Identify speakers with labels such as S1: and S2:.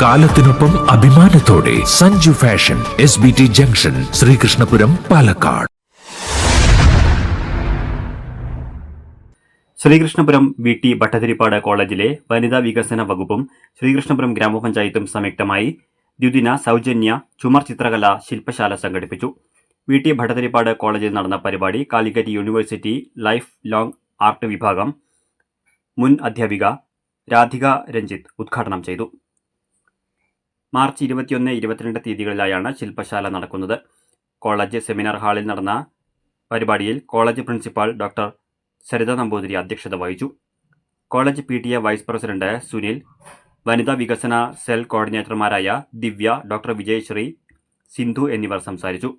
S1: കാലത്തിനൊപ്പം അഭിമാനത്തോടെ Sanju fashion S B T junction Sreekrishnapuram Palakkad.
S2: Sreekrishnapuram V T Bhattathiripad കോളേജിലെ വനിതാ വികസന വകുപ്പും ശ്രീകൃഷ്ണപുരം ഗ്രാമപഞ്ചായത്തും സംയുക്തമായി ദ്വിദിന സൗജന്യ ചുമർ ചിത്രകല ശില്പശാല സംഘടിപ്പിച്ചു. വി ടി ഭട്ടതിരിപ്പാട് കോളേജിൽ നടന്ന പരിപാടി Calicut university life long art വിഭാഗം മുൻ അധ്യാപിക രാധിക രഞ്ജിത്ത് ഉദ്ഘാടനം ചെയ്തു. മാർച്ച് ഇരുപത്തിയൊന്ന് ഇരുപത്തിരണ്ട് തീയതികളിലായാണ് ശില്പശാല നടക്കുന്നത്. കോളേജ് സെമിനാർ ഹാളിൽ നടന്ന പരിപാടിയിൽ college principal doctor Saritha Namboothiri അധ്യക്ഷത വഹിച്ചു. College P T A vice president Sunil വനിതാ വികസന സെൽ കോർഡിനേറ്റർമാരായ ദിവ്യ ഡോക്ടർ വിജയശ്രീ സിന്ധു എന്നിവർ സംസാരിച്ചു.